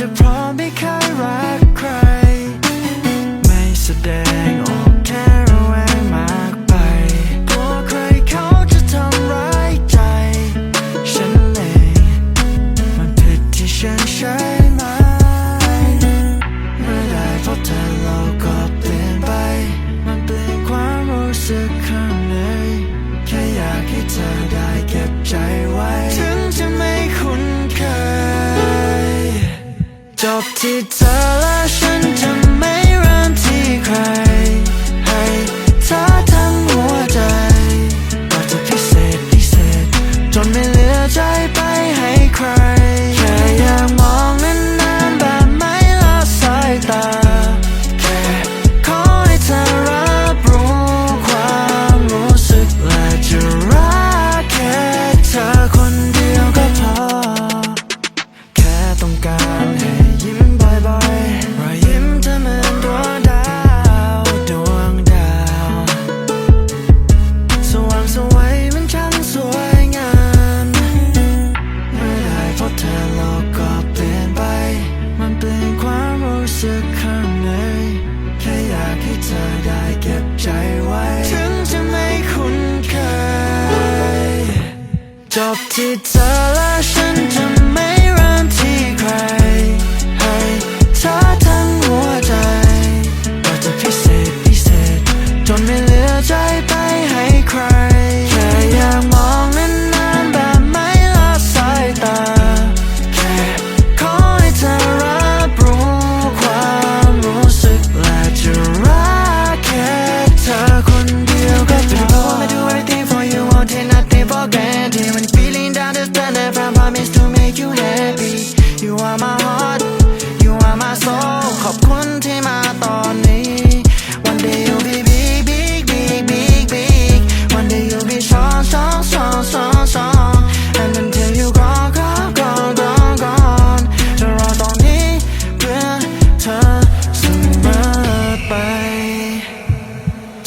surprise. to touch อบที่เธอและฉันจะ